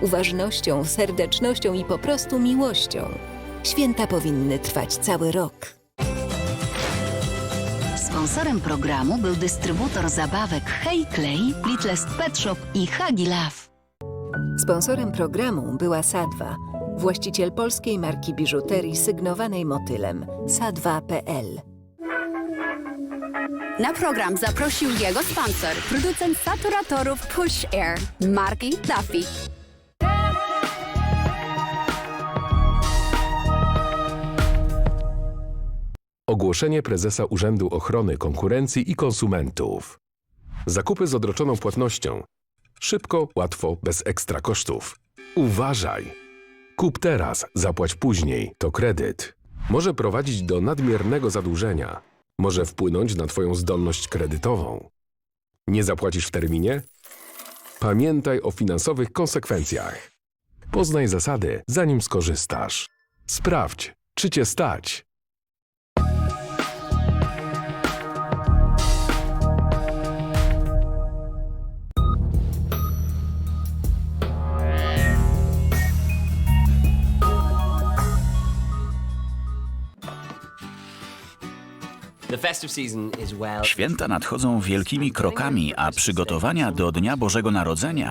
uważnością, serdecznością i po prostu miłością. Święta powinny trwać cały rok. Sponsorem programu był dystrybutor zabawek Hey Clay, Littlest Pet Shop i Hagi Love. Sponsorem programu była Sadwa, właściciel polskiej marki biżuterii sygnowanej motylem sadwa.pl. Na program zaprosił jego sponsor, producent saturatorów Push Air, marki Duffy. Ogłoszenie prezesa Urzędu Ochrony Konkurencji i Konsumentów. Zakupy z odroczoną płatnością. Szybko, łatwo, bez ekstra kosztów. Uważaj! Kup teraz, zapłać później. To kredyt. Może prowadzić do nadmiernego zadłużenia. Może wpłynąć na Twoją zdolność kredytową. Nie zapłacisz w terminie? Pamiętaj o finansowych konsekwencjach. Poznaj zasady, zanim skorzystasz. Sprawdź, czy Cię stać. Święta nadchodzą wielkimi krokami, a przygotowania do Dnia Bożego Narodzenia